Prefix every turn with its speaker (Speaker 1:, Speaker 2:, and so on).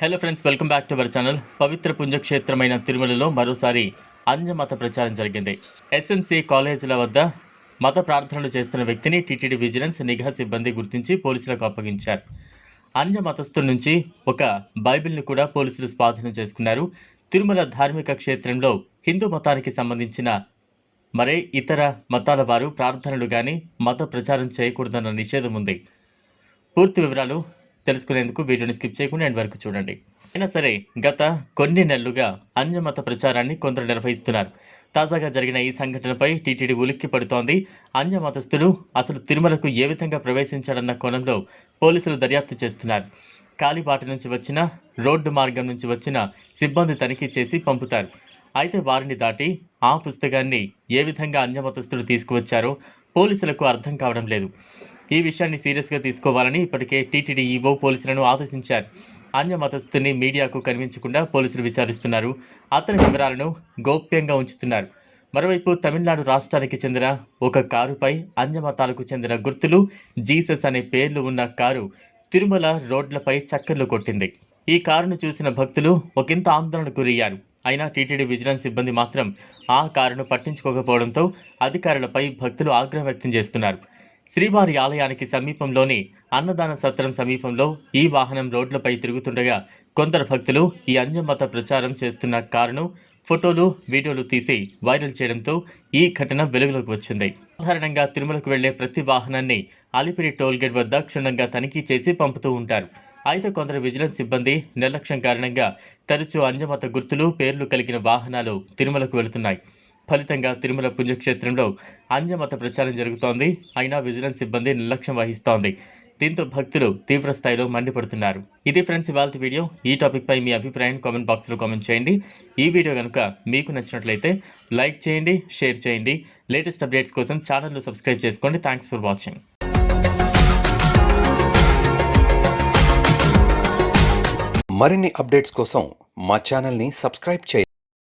Speaker 1: Hello friends welcome back to our channel పవిత్ర పుణ్యక్షేత్రమైన తిరుమలలో మరోసారి అంజ మత ప్రచారం జరిగింది. ఎస్ఎన్సి కాలేజీల వద్ద మత ప్రార్థనలు చేస్తున్న వ్యక్తిని టీటీడీ విజిలెన్స్ నిఘా సిబ్బంది గుర్తించి పోలీసులకు అప్పగించారు. అన్య మతస్థుల నుంచి ఒక బైబిల్ను కూడా పోలీసులు స్వాధీనం చేసుకున్నారు. తిరుమల ధార్మిక క్షేత్రంలో హిందూ మతానికి సంబంధించిన మరే ఇతర మతాల వారు ప్రార్థనలు కానీ మత ప్రచారం చేయకూడదన్న నిషేధం ఉంది. పూర్తి వివరాలు తెలుసుకునేందుకు వీడియోని స్కిప్ చేయకుండా ఎండ్ వరకు చూడండి. అయినా సరే గత కొన్ని నెలలుగా అన్యమత ప్రచారాన్ని కొందరు నిర్వహిస్తున్నారు. తాజాగా జరిగిన ఈ సంఘటనపై టీటీడీ ఉలిక్కి పడుతోంది. అన్యమతస్థులు అసలు తిరుమలకు ఏ విధంగా ప్రవేశించారన్న కోణంలో పోలీసులు దర్యాప్తు చేస్తున్నారు. కాలిబాట నుంచి వచ్చిన రోడ్డు మార్గం నుంచి వచ్చిన సిబ్బంది తనిఖీ చేసి పంపుతారు. అయితే వారిని దాటి ఆ పుస్తకాన్ని ఏ విధంగా అన్యమతస్థులు తీసుకువచ్చారో పోలీసులకు అర్థం కావడం లేదు. ఈ విషయాన్ని సీరియస్గా తీసుకోవాలని ఇప్పటికే టీటీడీ ఈవో పోలీసులను ఆదేశించారు. అన్య మతస్థుని మీడియాకు కనిపించకుండా పోలీసులు విచారిస్తున్నారు. అతని వివరాలను గోప్యంగా ఉంచుతున్నారు. మరోవైపు తమిళనాడు రాష్ట్రానికి చెందిన ఒక కారుపై అన్యమతాలకు చెందిన గుర్తులు జీసస్ అనే పేర్లు ఉన్న కారు తిరుమల రోడ్లపై చక్కర్లు కొట్టింది. ఈ కారును చూసిన భక్తులు ఒకంత ఆందోళనకు గురయ్యారు. అయినా టీటీడీ విజిలెన్స్ సిబ్బంది మాత్రం ఆ కారును పట్టించుకోకపోవడంతో అధికారులపై భక్తులు ఆగ్రహం వ్యక్తం చేస్తున్నారు. శ్రీవారి ఆలయానికి సమీపంలోని అన్నదాన సత్రం సమీపంలో ఈ వాహనం రోడ్లపై తిరుగుతుండగా కొందరు భక్తులు ఈ అంజమత ప్రచారం చేస్తున్న కారును ఫోటోలు వీడియోలు తీసి వైరల్ చేయడంతో ఈ ఘటన వెలుగులోకి వచ్చింది. సాధారణంగా తిరుమలకు వెళ్ళే ప్రతి వాహనాన్ని అలిపిరి టోల్గేట్ వద్ద క్షుణ్ణంగా తనిఖీ చేసి పంపుతూ ఉంటారు. అయితే కొందరు విజిలెన్స్ సిబ్బంది నిర్లక్ష్యం కారణంగా తరచూ అంజమత గుర్తులు పేర్లు కలిగిన వాహనాలు తిరుమలకు వెళుతున్నాయి. ఫలితంగా తిరుమల పుణ్యక్షేత్రంలో అంజమత ప్రచారం జరుగుతోంది. అయినా విజిలెన్స్ సిబ్బంది నిర్లక్ష్యం వహిస్తోంది. దీంతో భక్తులు తీవ్ర స్థాయిలో మండిపడుతున్నారు. ఇది ఫ్రెండ్స్ ఇవాళ వీడియో. ఈ టాపిక్పై మీ అభిప్రాయం కామెంట్ బాక్స్లో కామెంట్ చేయండి. ఈ వీడియో కనుక మీకు నచ్చినట్లయితే లైక్ చేయండి షేర్ చేయండి. లేటెస్ట్ అప్డేట్స్ కోసం ఛానల్ను సబ్స్క్రైబ్ చేసుకోండి. Thanks for watching.
Speaker 2: మరిన్ని అప్డేట్స్ కోసం మా ఛానల్ని సబ్స్క్రైబ్ చేయండి.